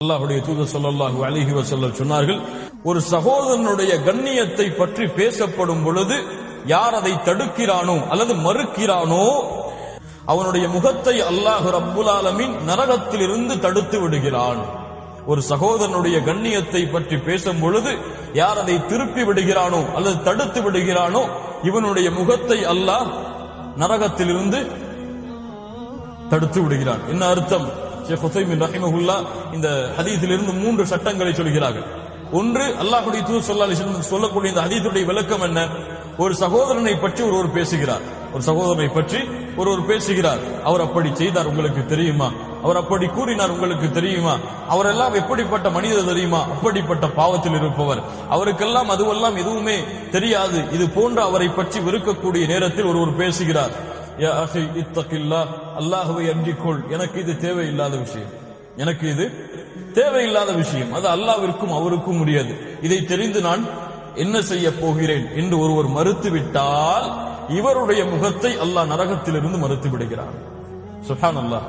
அல்லாஹுடைய தூதர் ஸல்லல்லாஹு அலைஹி வசல்ல சொன்னார்கள் ஒரு சகோதரனுடைய கண்ணியத்தை பற்றி பேசப்படும் பொழுது யார் அதை தடுக்கிறானோ அல்லது மறுக்கிறானோ அவனுடைய முகத்தை அல்லாஹு ரப்புல் ஆலமீன் நரகத்திலிருந்து தடுத்து விடுகிறான். ஒரு சகோதரனுடைய கண்ணியத்தை பற்றி பேசும் பொழுது யார் அதை திருப்பி விடுகிறானோ அல்லது தடுத்து விடுகிறானோ இவனுடைய முகத்தை அல்லாஹ் நரகத்திலிருந்து தடுத்து விடுகிறான். என்ன அர்த்தம்? ஷேக் ஹுசைமின் ரஹிமஹுல்லா இந்த ஹதீஸிலிருந்து மூன்று சட்டங்களை சொல்கிறார்கள். ஒன்று அல்லாஹுடைய தூ ஸல்லல்லாஹு சொல்லக்கூடிய இந்த ஹதீஸுடைய விளக்கம் என்ன? ஒரு சகோதரனை பற்றி ஒருவர் பேசுகிறார். ஒரு சகோதரனை பற்றி ஒருவர் பேசுகிறார். அவர் அப்படி செய்தார் உங்களுக்கு தெரியுமா? அவர் அப்படி கூறினார் உங்களுக்கு தெரியுமா? அவரெல்லாம் எப்படிப்பட்ட மனிதர் தெரியுமா? அப்படிப்பட்ட பாவத்தில் இருப்பவர். அவருக்கெல்லாம் அதுவெல்லாம் எதுவுமே தெரியாது. இது போன்ற அவரை பற்றி வெறுக்கக்கூடிய நேரத்தில் ஒருவர் பேசுகிறார். யா அஹி இத்தகில்லா அல்லாஹ்வை அஞ்சிக்கொள். எனக்கு இது தேவையில்லாத விஷயம். எனக்கு இது தேவையில்லாத விஷயம். அது அல்லாவிற்கும் அவருக்கும் முடியாது இதை தெரிந்து நான் என்ன செய்ய போகிறேன் என்று ஒருவர் மறுத்துவிட்டால் இவருடைய முகத்தை அல்லாஹ் நரகத்திலிருந்து மறுத்து விடுகிறார் சுஹான் அல்லாஹ்